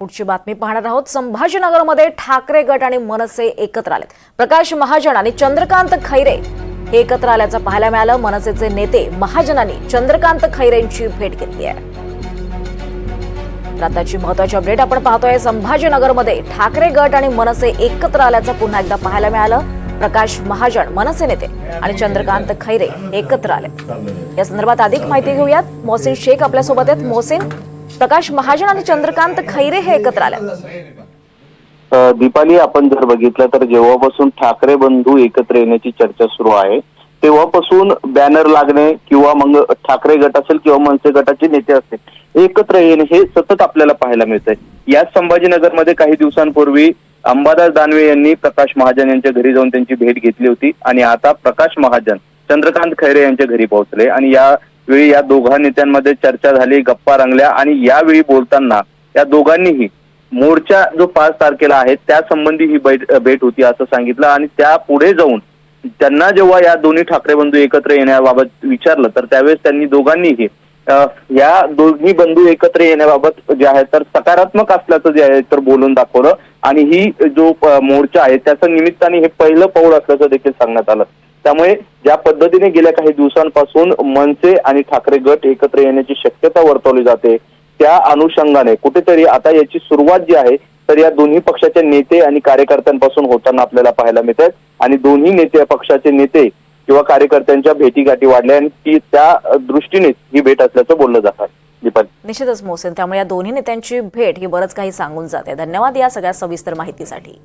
पुढची बातमी पाहणार आहोत. संभाजीनगरमध्ये ठाकरे गट आणि मनसे एकत्र आलेत. प्रकाश महाजन आणि चंद्रकांत खैरे हे एकत्र आल्याचं पाहायला मिळालं. मनसेचे नेते महाजनांनी चंद्रकांत खैरेंची भेट घेतली आहे. आताची महत्वाची अपडेट आपण पाहतोय. संभाजीनगरमध्ये ठाकरे गट आणि मनसे एकत्र आल्याचं पुन्हा एकदा पाहायला मिळालं. प्रकाश महाजन मनसे नेते आणि चंद्रकांत खैरे एकत्र आले. या संदर्भात अधिक माहिती घेऊयात. मोहसिन शेख आपल्यासोबत आहेत. मोहसिन प्रकाश महाजन आणि चंद्रकांत खैरे हे एकत्र आले. दीपाली आपण जर बघितलं तर जेव्हापासून ठाकरे बंधू एकत्र येण्याची चर्चा सुरू आहे तेव्हापासून बॅनर लागणे किंवा मग ठाकरे गट असेल किंवा मनसे गटाचे नेते असतील एकत्र येणे हे सतत आपल्याला पाहायला मिळतंय. याच संभाजीनगरमध्ये काही दिवसांपूर्वी अंबादास दानवे यांनी प्रकाश महाजन यांच्या घरी जाऊन त्यांची भेट घेतली होती आणि आता प्रकाश महाजन चंद्रकांत खैरे यांच्या घरी पोहोचले आणि या वेळी या दोघा नेत्यांमध्ये चर्चा झाली गप्पा रंगल्या आणि यावेळी बोलताना या दोघांनीही मोर्चा जो पाच तारखेला आहे त्या संबंधी ही बैठ भेट होती असं सांगितलं आणि त्या पुढे जाऊन त्यांना जेव्हा या दोन्ही ठाकरे बंधू एकत्र येण्याबाबत विचारलं तर त्यावेळेस त्यांनी दोघांनीही या दोन्ही बंधू एकत्र येण्याबाबत जे आहे तर सकारात्मक असल्याचं जे आहे तर बोलून दाखवलं आणि ही जो मोर्चा आहे त्याचं निमित्ताने हे पहिलं पाऊल असल्याचं देखील सांगण्यात आलं. त्यामुळे ज्या पद्धतीने गेल्या काही दिवसांपासून मनसे आणि ठाकरे गट एकत्र येण्याची शक्यता वर्तवली जाते त्या अनुषंगाने कुठेतरी आता याची सुरुवात जी आहे तर या दोन्ही पक्षाचे नेते आणि कार्यकर्त्यांपासून होताना आपल्याला पाहायला मिळत आहेत आणि दोन्ही नेते पक्षाचे नेते किंवा कार्यकर्त्यांच्या भेटीगाठी वाढल्या आणि ती त्या दृष्टीनेच ही भेट असल्याचं बोललं जात. आहे निश्चितच मोहसिन त्यामुळे या दोन्ही नेत्यांची भेट ही बरंच काही सांगून जाते. धन्यवाद या सगळ्या सविस्तर माहितीसाठी.